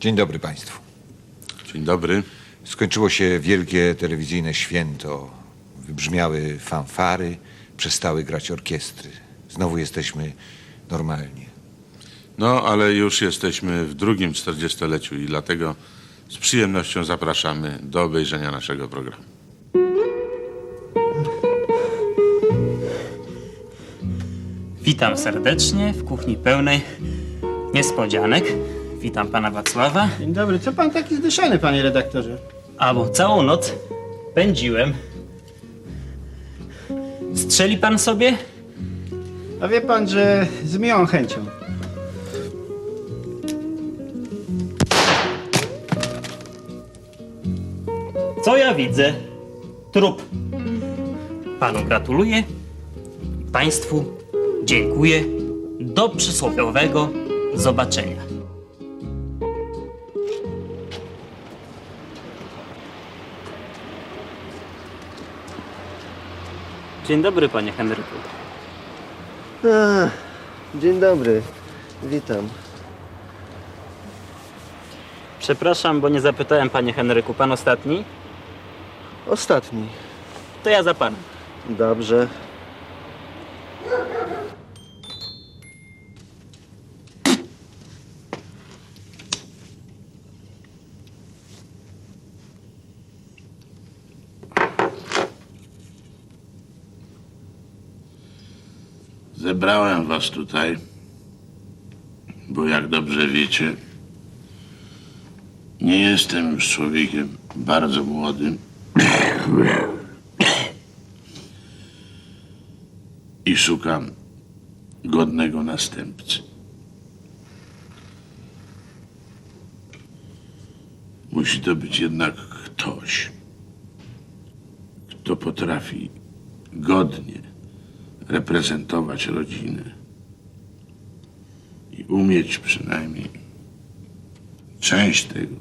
Dzień dobry Państwu. Dzień dobry. Skończyło się wielkie telewizyjne święto. Wybrzmiały fanfary, przestały grać orkiestry. Znowu jesteśmy normalni. No, ale już jesteśmy w drugim czterdziestoleciu i dlatego z przyjemnością zapraszamy do obejrzenia naszego programu. Witam serdecznie w kuchni pełnej niespodzianek. Witam pana Wacława. Dzień dobry, co pan taki zdyszany, panie redaktorze? A bo całą noc pędziłem. Strzeli pan sobie? A wie pan, że z miłą chęcią. Co ja widzę? Trup. Panu gratuluję. Państwu dziękuję. Do przysłowiowego zobaczenia. Dzień dobry, panie Henryku. A, dzień dobry, witam. Przepraszam, bo nie zapytałem, panie Henryku. Pan ostatni? Ostatni. To ja za panem. Dobrze. Was tutaj, bo jak dobrze wiecie, nie jestem już człowiekiem bardzo młodym. I szukam godnego następcy. Musi to być jednak ktoś, kto potrafi godnie reprezentować rodzinę umieć przynajmniej część tego,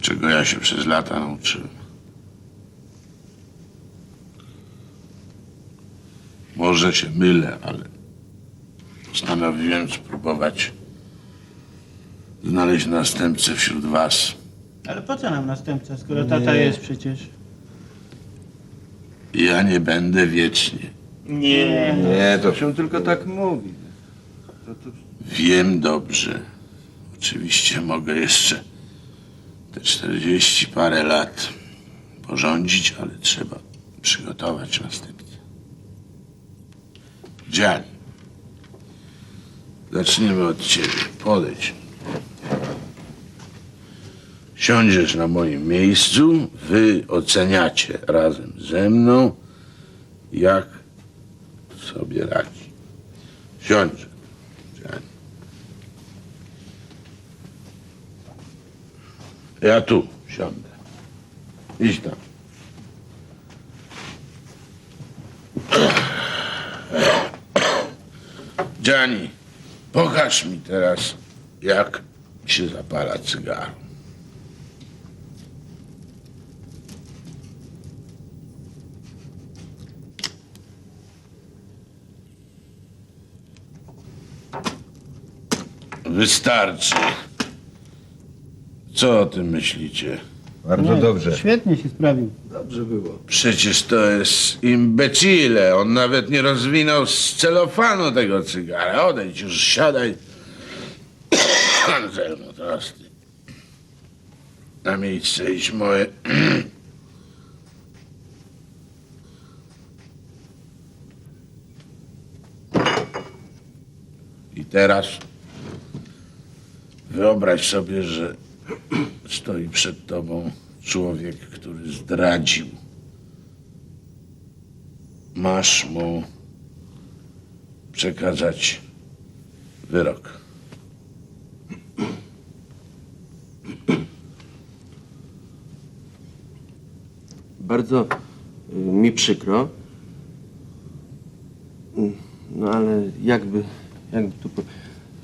czego ja się przez lata nauczyłem. Może się mylę, ale postanowiłem spróbować znaleźć następcę wśród was. Ale po co nam następca, skoro tata jest przecież? Ja nie będę wiecznie. Nie. Nie, to się tylko tak mówi. Wiem dobrze. Oczywiście mogę jeszcze te 40 parę lat porządzić, ale trzeba przygotować następcę. Dziani. Zaczniemy od ciebie. Podejdź. Siądziesz na moim miejscu, wy oceniacie razem ze mną, jak sobie radzi. Siądź. Ja tu siądę. Idź tam. Gianni, pokaż mi teraz, jak się zapala cygaro. Wystarczy. Co o tym myślicie? bardzo dobrze. Świetnie się sprawił. Dobrze było. Przecież to jest imbecile. On nawet nie rozwinął z celofanu tego cygara. Odejdź już, siadaj. Anselmo, teraz ty. Na miejsce idź moje. I teraz wyobraź sobie, że stoi przed tobą człowiek, który zdradził. Masz mu przekazać wyrok. Bardzo y, mi przykro. No ale jakby, jakby tu po-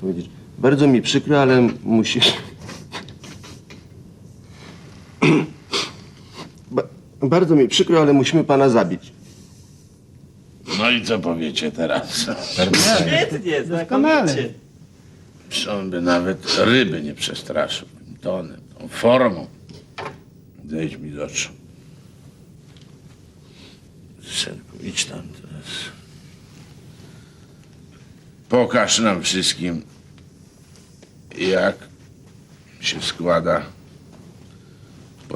powiedzieć. Bardzo mi przykro, ale musi. Ba- bardzo mi przykro, ale musimy pana zabić. No i co powiecie teraz? Świetnie, Doskonale. znakomicie. On by nawet ryby nie przestraszył tym tonem, tą formą. Zejdź mi z oczu. Synku, idź tam teraz. Pokaż nam wszystkim, jak się składa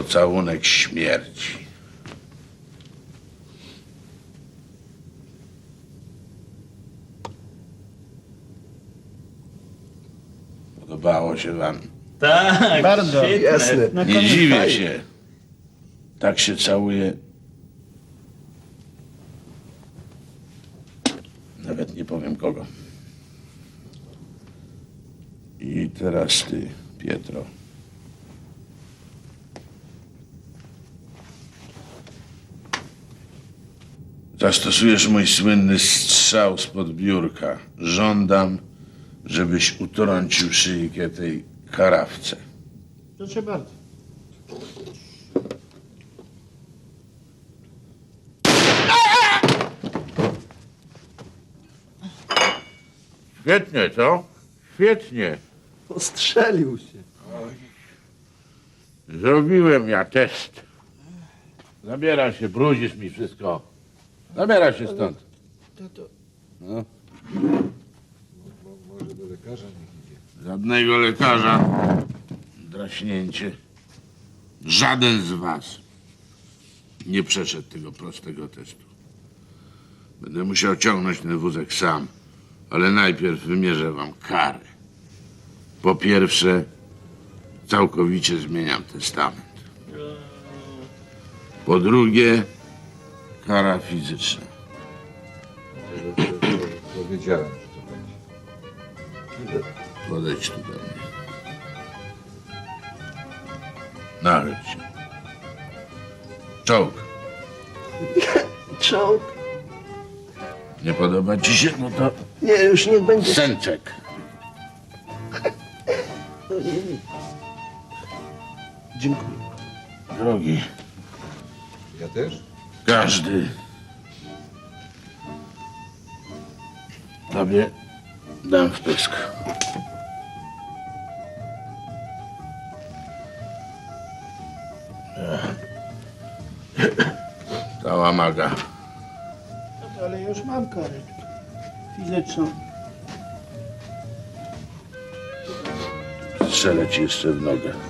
pocałunek śmierci. Podobało się wam? Tak, Bardzo. świetne. Jasne. Nie dziwię się. Tak się całuje. Nawet nie powiem kogo. I teraz ty, Pietro. Zastosujesz mój słynny strzał spod biurka. Żądam, żebyś utrącił szyjkę tej karawce. Proszę bardzo. Świetnie, co? Świetnie. Ostrzelił się. Zrobiłem ja test. Zabiera się, brudzisz mi wszystko. Zabiera się stąd. No. Żadnego lekarza. Draśnięcie. Żaden z was nie przeszedł tego prostego testu. Będę musiał ciągnąć ten wózek sam, ale najpierw wymierzę wam karę. Po pierwsze, całkowicie zmieniam testament. Po drugie, kara fizyczna. Powiedziałem, że to będzie. Podejdź tu do mnie. Nachyl się. Czołg. Czołg. Nie podoba ci się? No to Nie, już niech będzie. sęczek. Dziękuję. Drogi, Ja też? Każdy tobie dam w pysk. Cała maga. Ale ja już mam karę fizyczną. Strzelę ci jeszcze w nogę.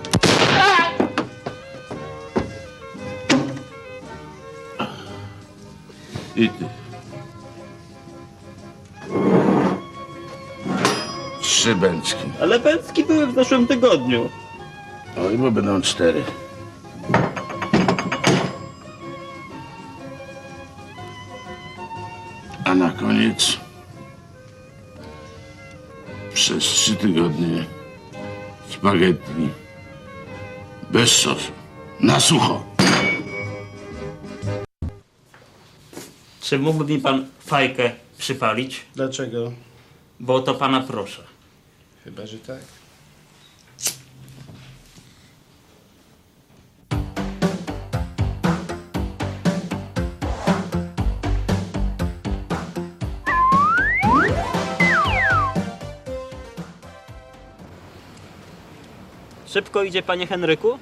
Trzy bęcki. Ale pęcki były w zeszłym tygodniu. Oj, bo będą cztery. A na koniec przez trzy tygodnie spaghetti bez sosu. Na sucho. Czy mógłby mi pan fajkę przypalić? Dlaczego? Bo o to pana proszę. Chyba, że tak. Szybko idzie panie Henryku?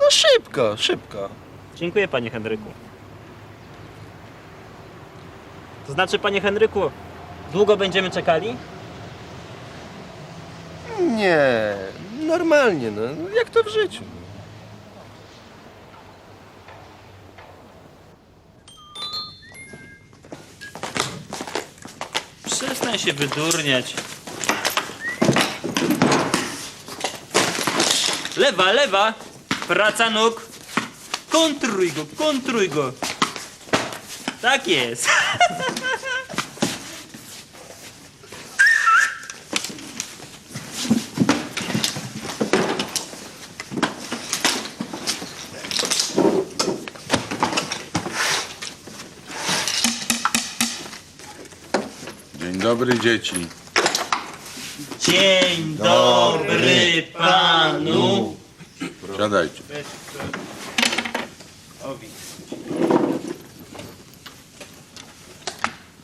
No szybko, szybko. Dziękuję panie Henryku. To znaczy panie Henryku, długo będziemy czekali? Nie, normalnie, no. Jak to w życiu. Przestań się wydurniać. Lewa, lewa! Praca nóg! Kontruj go, kontruj go! Tak jest! Dzień dobry, dzieci. Dzień dobry panu! Siadajcie.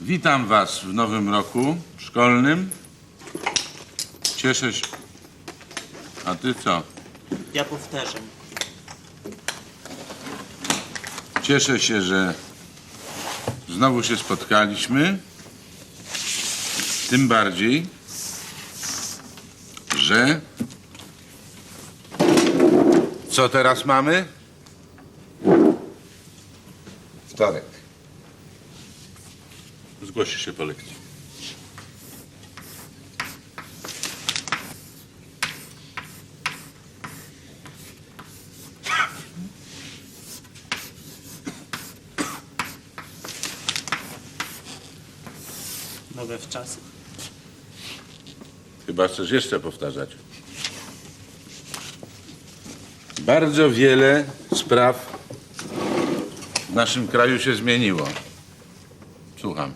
Witam Was w nowym roku szkolnym. Cieszę się. A Ty co? Ja powtarzam. Cieszę się, że znowu się spotkaliśmy. Tym bardziej, że. Co teraz mamy? Wtorek. Zgłosi się po lekcji. Mogę w czas. Chyba chcesz jeszcze powtarzać. Bardzo wiele spraw naszym kraju się zmieniło. Słucham.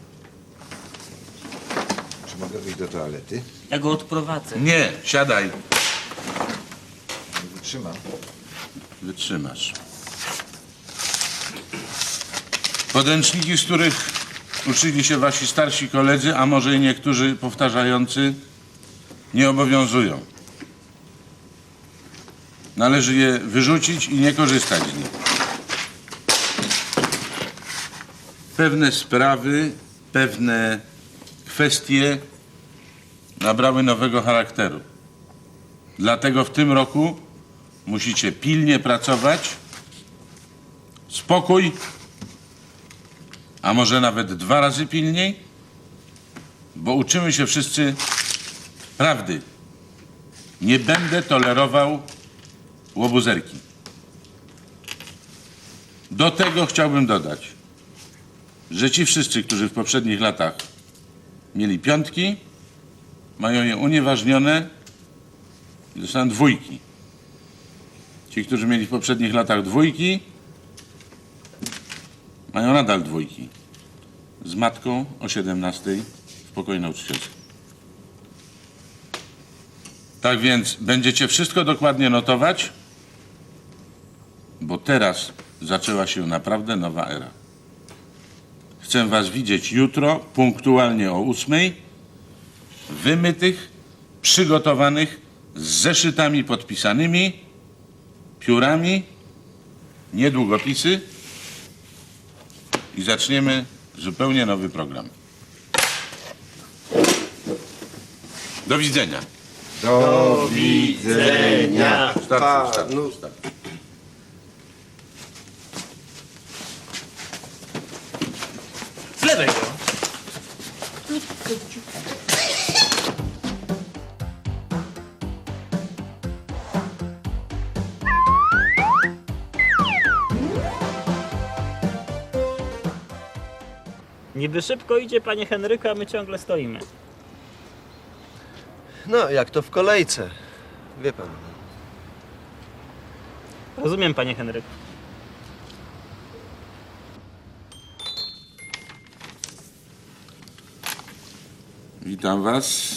Czy mogę wyjść do toalety? Ja go odprowadzę. Nie, siadaj. Nie wytrzymam. Wytrzymasz. Podręczniki, z których uczyli się wasi starsi koledzy, a może i niektórzy powtarzający, nie obowiązują. Należy je wyrzucić i nie korzystać z nich. Pewne sprawy, pewne kwestie nabrały nowego charakteru. Dlatego w tym roku Musicie pilnie pracować, spokój, a może nawet dwa razy pilniej, bo uczymy się wszyscy prawdy. Nie będę tolerował łobuzerki. Do tego chciałbym dodać, że ci wszyscy, którzy w poprzednich latach mieli piątki, mają je unieważnione i dostaną dwójki. Ci, którzy mieli w poprzednich latach dwójki, mają nadal dwójki. Z matką o 17 w pokoju nauczycielskim. Tak więc będziecie wszystko dokładnie notować, bo teraz zaczęła się naprawdę nowa era. Chcę Was widzieć jutro, punktualnie o ósmej, wymytych, przygotowanych, z zeszytami podpisanymi, piórami, nie długopisy i zaczniemy zupełnie nowy program. Do widzenia. Do widzenia. Starczy, starczy, starczy. Z lewego. Niby szybko idzie, panie Henryku, a my ciągle stoimy. No, jak to w kolejce. Wie pan. Rozumiem, panie Henryku. Witam Was.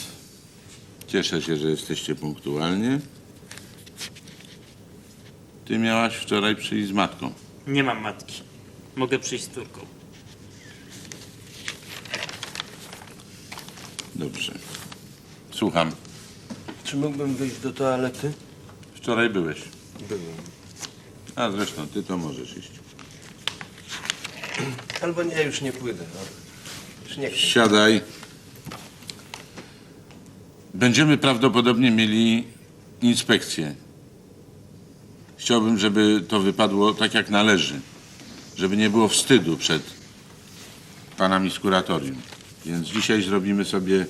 Cieszę się, że jesteście punktualnie. Ty miałaś wczoraj przyjść z matką. Nie mam matki. Mogę przyjść z córką. Dobrze. Słucham. Czy mógłbym wyjść do toalety? Wczoraj byłeś. Byłem. A zresztą ty to możesz iść. Albo nie, już nie pójdę. No. Już nie chcę. Siadaj. Będziemy prawdopodobnie mieli inspekcję. Chciałbym, żeby to wypadło tak jak należy. Żeby nie było wstydu przed panami z kuratorium. Więc dzisiaj zrobimy sobie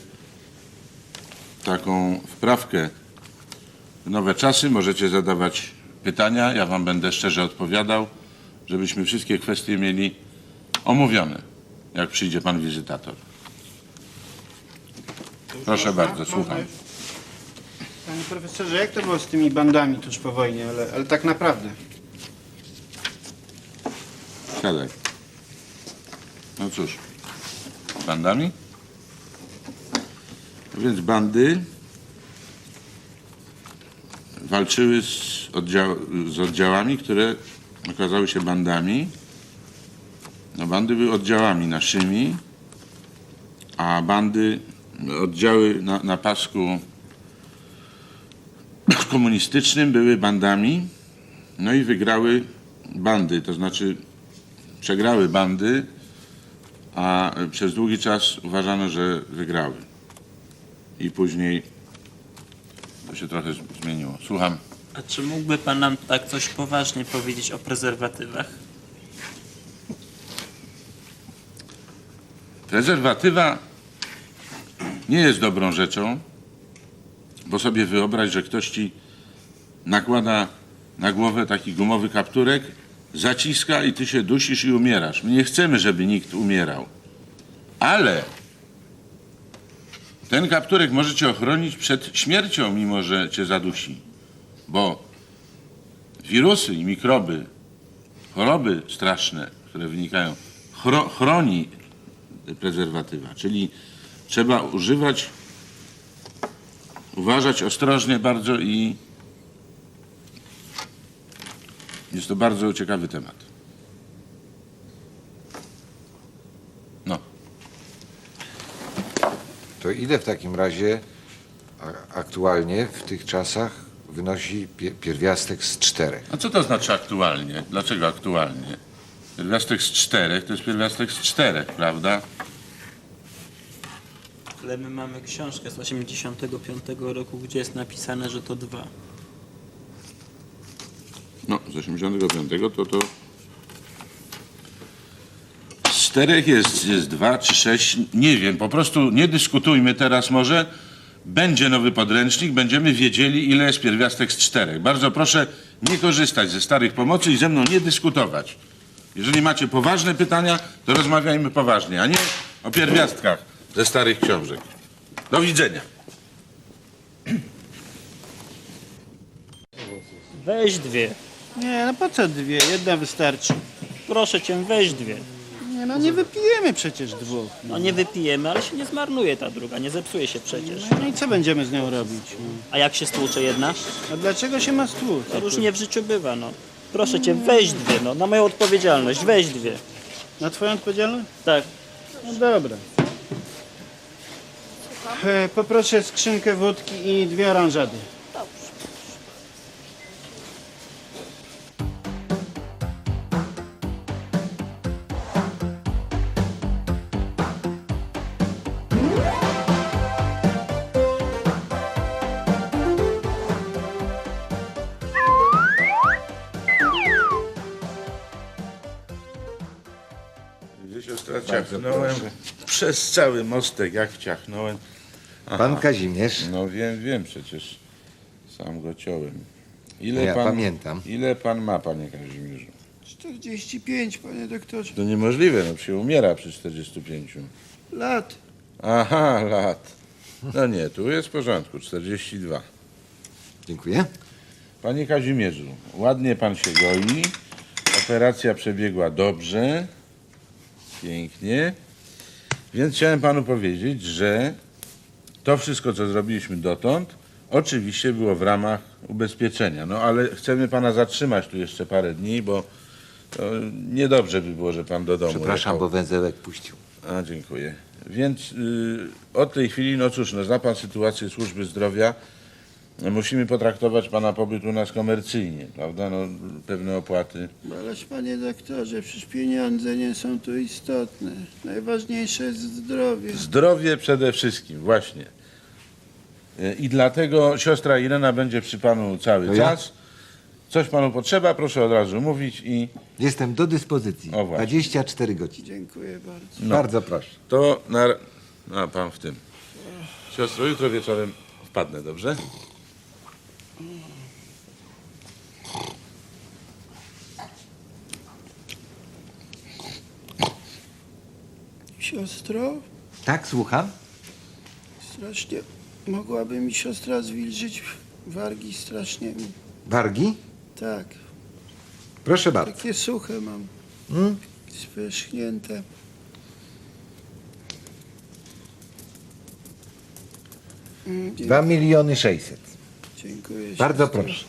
taką wprawkę w nowe czasy. Możecie zadawać pytania, ja wam będę szczerze odpowiadał, żebyśmy wszystkie kwestie mieli omówione, jak przyjdzie pan wizytator. Proszę bardzo, słucham. Panie profesorze, jak to było z tymi bandami tuż po wojnie, ale, ale tak naprawdę? Siadaj. No cóż, bandami? No Więc bandy walczyły z, oddział, z oddziałami, które okazały się bandami. No bandy były oddziałami naszymi, a bandy, oddziały na, na pasku komunistycznym były bandami, no i wygrały bandy, to znaczy przegrały bandy, a przez długi czas uważano, że wygrały. I później to się trochę zmieniło. Słucham. A czy mógłby pan nam tak coś poważnie powiedzieć o prezerwatywach? Prezerwatywa nie jest dobrą rzeczą, bo sobie wyobraź, że ktoś ci nakłada na głowę taki gumowy kapturek, zaciska i ty się dusisz i umierasz. My nie chcemy, żeby nikt umierał. Ale ten kapturek może cię ochronić przed śmiercią, mimo że cię zadusi. Bo wirusy i mikroby, choroby straszne, które wynikają, chro, chroni prezerwatywa. Czyli trzeba używać, uważać ostrożnie bardzo i jest to bardzo ciekawy temat. No, To ile w takim razie aktualnie w tych czasach wynosi pie, pierwiastek z czterech? a co to znaczy aktualnie? Dlaczego aktualnie? Pierwiastek z czterech to jest pierwiastek z czterech, prawda? Ale my mamy książkę z 85 roku, gdzie jest napisane, że to dwa. No, z 85 to to. Czterech jest, jest dwa czy sześć, nie wiem. Po prostu nie dyskutujmy teraz może. Będzie nowy podręcznik, będziemy wiedzieli, ile jest pierwiastek z czterech. Bardzo proszę nie korzystać ze starych pomocy i ze mną nie dyskutować. Jeżeli macie poważne pytania, to rozmawiajmy poważnie, a nie o pierwiastkach ze starych książek. Do widzenia. Weź dwie. Nie, no po co dwie? Jedna wystarczy. Proszę cię, weź dwie. Nie, no nie wypijemy przecież dwóch. No nie wypijemy, ale się nie zmarnuje ta druga, nie zepsuje się przecież. No i co będziemy z nią robić? No? A jak się stłucze jedna? A dlaczego się ma stłuc? To różnie w życiu bywa, no. Proszę cię, weź dwie, no, na moją odpowiedzialność, weź dwie. Na twoją odpowiedzialność? Tak. No dobra. E, poproszę skrzynkę wódki i dwie oranżady. Gdzie siostra ciachnąłem przez cały mostek, jak wciachnąłem. Pan Kazimierz, No wiem, wiem przecież. Sam go ciąłem. Ile Ja pan, pamiętam. Ile pan ma, panie Kazimierzu? 45, panie doktorze. To niemożliwe, no się umiera przy 45. Lat. Aha, lat. No nie, tu jest w porządku, 42. dziękuję. Panie Kazimierzu, ładnie pan się goi. Operacja przebiegła dobrze. Pięknie. Więc chciałem panu powiedzieć, że to wszystko, co zrobiliśmy dotąd, oczywiście było w ramach ubezpieczenia. No ale chcemy pana zatrzymać tu jeszcze parę dni, bo to niedobrze by było, że pan do domu Przepraszam, jechał. bo węzełek puścił. A, dziękuję. Więc y, od tej chwili, no cóż, no, zna pan sytuację służby zdrowia. No, Musimy potraktować pana pobyt u nas komercyjnie, prawda? No, pewne opłaty. Ależ panie doktorze, przecież pieniądze nie są tu istotne. Najważniejsze jest zdrowie. Zdrowie przede wszystkim, właśnie. Y, I dlatego siostra Irena będzie przy panu cały To ja? czas. Coś panu potrzeba, proszę od razu mówić i Jestem do dyspozycji. O, właśnie. 24 godziny. Dziękuję bardzo. No. Bardzo proszę. to na... A, pan w tym. Siostro, jutro wieczorem wpadnę, dobrze? Siostro, Tak, słucham? strasznie mogłaby mi siostra zwilżyć wargi strasznie. mi- Wargi? Tak, Proszę bardzo. takie suche mam. Mm? Spierzchnięte. Mm, dzie- 2 miliony 600. Dziękuję. Bardzo siostro. proszę.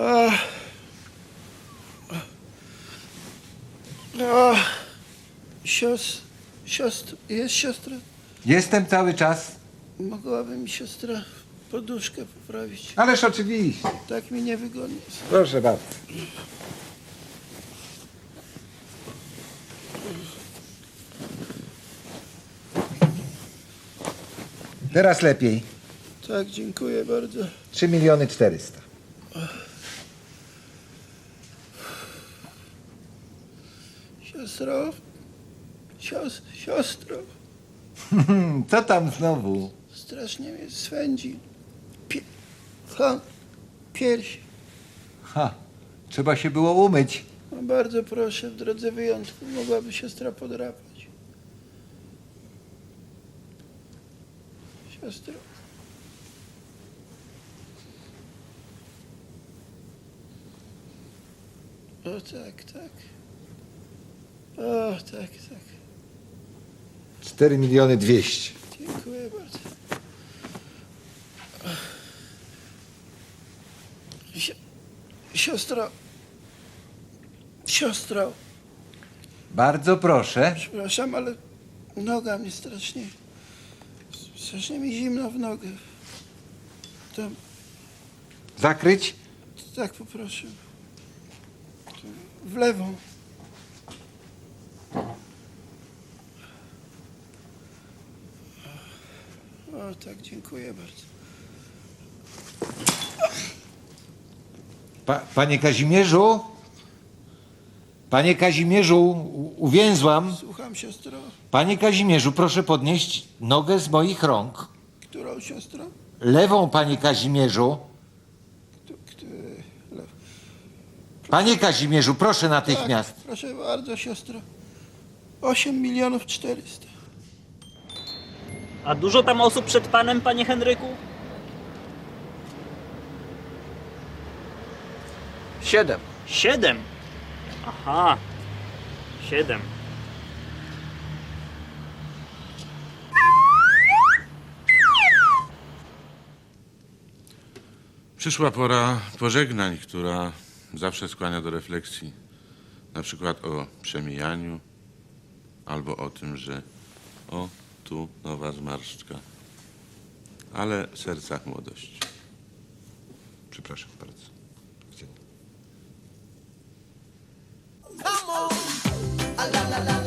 Ach. Ach. Sios, siostr, jest siostra? Jestem cały czas. Mogłaby mi siostra poduszkę poprawić. Ależ oczywiście. Tak mi niewygodnie. Proszę bardzo. Teraz lepiej. Tak, dziękuję bardzo. 3 miliony 400. Siostro, sios, siostro, Co tam znowu? strasznie mnie swędzi. Pie, ha, pierś. Ha, trzeba się było umyć. No bardzo proszę, w drodze wyjątku mogłaby siostra podrapać. Siostro. O tak, tak. O tak, tak. 4 miliony 200. Dziękuję bardzo. Si- Siostro. Siostro. Bardzo proszę. Przepraszam, ale noga mnie strasznie. Strasznie mi zimno w nogę. To Zakryć? tak poproszę. W lewą. O tak, dziękuję bardzo. Pa, panie Kazimierzu? Panie Kazimierzu, u- uwięzłam. Słucham siostro. Panie Kazimierzu, proszę podnieść nogę z moich rąk. Którą siostrą? Lewą, panie Kazimierzu. Kto, kto, lew. Panie Kazimierzu, proszę natychmiast. Tak, proszę bardzo, siostro. 8 milionów 400. A dużo tam osób przed panem, panie Henryku? Siedem. Siedem. Aha. Siedem. Przyszła pora pożegnań, która zawsze skłania do refleksji. Na przykład o przemijaniu, albo o tym, że o, tu nowa zmarszczka. Ale w sercach młodość. Przepraszam bardzo. Chciałem- Standing